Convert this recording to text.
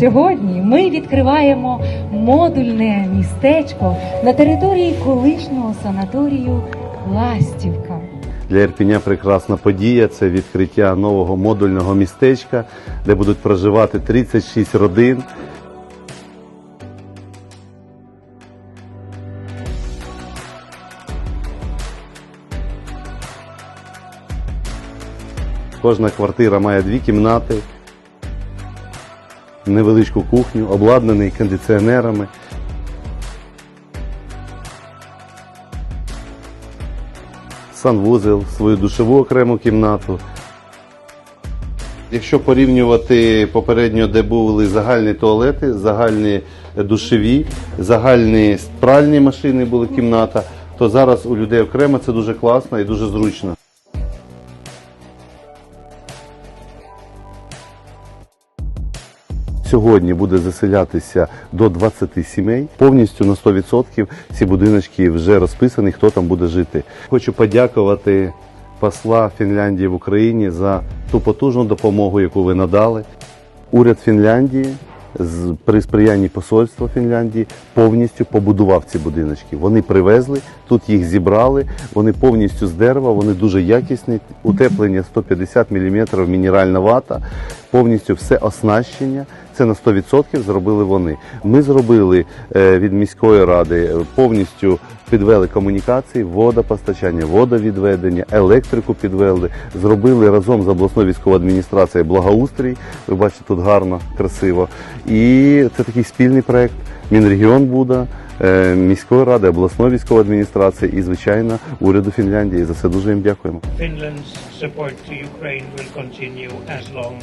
Сьогодні ми відкриваємо модульне містечко на території колишнього санаторію Ластівка. Для Ірпіня прекрасна подія це відкриття нового модульного містечка, де будуть проживати 36 родин. Кожна квартира має дві кімнати, невеличку кухню, обладнаний кондиціонерами. санвузел, свою душову окрему кімнату. Якщо порівнювати попередньо, де були загальні туалети, загальні душові, загальні пральні машини були кімната, то зараз у людей окремо це дуже класно і дуже зручно. Сьогодні буде заселятися до 20 сімей. Повністю на 100% ці будиночки вже розписані, хто там буде жити. Хочу подякувати посла Фінляндії в Україні за ту потужну допомогу, яку ви надали. Уряд Фінляндії при сприянні посольства Фінляндії повністю побудував ці будиночки. Вони привезли, тут їх зібрали. Вони повністю з дерева, вони дуже якісні. Утеплення 150 мм, мінеральна вата, повністю все оснащення. Це на 100% зробили вони. Ми зробили е, від міської ради повністю підвели комунікації, водопостачання, водовідведення, електрику підвели. Зробили разом з обласною військовою адміністрацією благоустрій. Ви бачите, тут гарно, красиво. І це такий спільний проект. Мінрегіон буде, е, міської ради, обласної військової адміністрації і, звичайно, уряду Фінляндії. За це дуже їм дякуємо. Finland's support to Ukraine will continue as long.